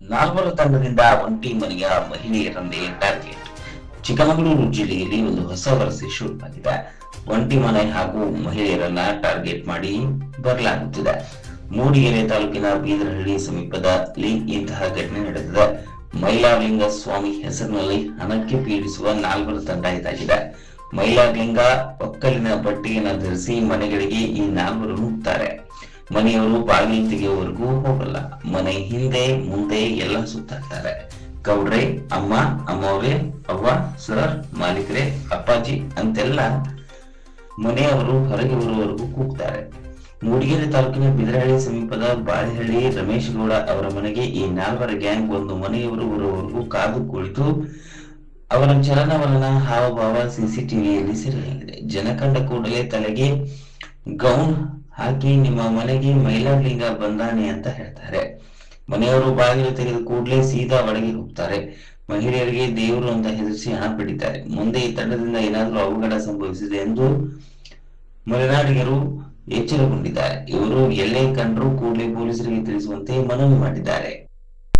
ನಾಲ್ವರು ತಂಡದಿಂದ ಒಂಟಿ ಮನೆಯ ಮಹಿಳೆಯರನ್ನೇ ಟಾರ್ಗೆಟ್ ಚಿಕ್ಕಮಗಳೂರು ಜಿಲ್ಲೆಯಲ್ಲಿ ಒಂದು ಹೊಸ ವರಸೆ ಶುರುವಾಗಿದೆ ಒಂಟಿ ಮನೆ ಹಾಗೂ ಮಹಿಳೆಯರನ್ನ ಟಾರ್ಗೆಟ್ ಮಾಡಿ ಬರಲಾಗುತ್ತಿದೆ. ಮೂಡಿಗೆರೆ ತಾಲೂಕಿನ ಬೀದರಹಳ್ಳಿ ಸಮೀಪದಲ್ಲಿ ಇಂತಹ ಘಟನೆ ನಡೆದಿದೆ. ಮೈಲಾರ್ಲಿಂಗ ಸ್ವಾಮಿ ಹೆಸರಿನಲ್ಲಿ ಹಣಕ್ಕೆ ಪೀಡಿಸುವ ನಾಲ್ವರು ತಂಡ ಇದಾಗಿದೆ. ಮೈಲಾರ್ಲಿಂಗ ಒಕ್ಕಲಿನ ಬಟ್ಟೆಯನ್ನು ಧರಿಸಿ ಮನೆಗಳಿಗೆ ಈ ನಾಲ್ವರು ನುಗ್ತಾರೆ. ಮನೆಯವರು ಬಾಗಿಲು ತೆಗೆಯುವವರೆಗೂ ಹೋಗಲ್ಲ. ಮನೆ ಹಿಂದೆ, ಮುಂದೆ ಎಲ್ಲ ಸುತ್ತಾಡ್ತಾರೆ. ಗೌಡ್ರೆ, ಅಮ್ಮ, ಅಮ್ಮವ್ರೆ, ಅವ್ವ, ಸರ್, ಮಾಲೀಕರೇ, ಅಪ್ಪಾಜಿ ಅಂತೆಲ್ಲ ಮನೆಯವರು ಹೊರಗೆ ಬರುವವರೆಗೂ ಕೂಗ್ತಾರೆ. ಮೂಡಿಗೆರೆ ತಾಲೂಕಿನ ಬಿದರಹಳ್ಳಿ ಸಮೀಪದ ಬಾಳೆಹಳ್ಳಿ ರಮೇಶ್ ಗೌಡ ಅವರ ಮನೆಗೆ ಈ ನಾಲ್ವರ ಗ್ಯಾಂಗ್ ಒಂದು ಮನೆಯವರು ಬರುವವರೆಗೂ ಕಾದು ಕುಳಿತು ಅವರ ಚಲನವಲನ, ಹಾವಭಾವ, ಸಿಸಿಟಿವಿಯಲ್ಲಿ ಸೆರೆಯಾಗಿದೆ. ಜನ ಕಂಡ ಕೂಡಲೇ ತಲೆಗೆ ಗೌನ್ ಹಾಕಿ ನಿಮ್ಮ ಮನೆಗೆ ಮೈಲಾರ್ಲಿಂಗ ಬಂದಾನೆ ಅಂತ ಹೇಳ್ತಾರೆ. ಮನೆಯವರು ಬಾಗಿಲು ತೆಗೆದ ಕೂಡಲೇ ಸೀದಾ ಒಳಗೆ ಹೋಗ್ತಾರೆ. ಮಹಿಳೆಯರಿಗೆ ದೇವರು ಅಂತ ಹೆದರಿಸಿ ಹಣ ಮುಂದೆ ಈ ತಂಡದಿಂದ ಏನಾದರೂ ಅವಘಡ ಸಂಭವಿಸಿದೆ ಎಂದು ಮಲೆನಾಡಿಗರು ಎಚ್ಚರಗೊಂಡಿದ್ದಾರೆ. ಇವರು ಎಲ್ಲೇ ಕಂಡರೂ ಕೂಡಲೇ ಪೊಲೀಸರಿಗೆ ತಿಳಿಸುವಂತೆ ಮನವಿ ಮಾಡಿದ್ದಾರೆ.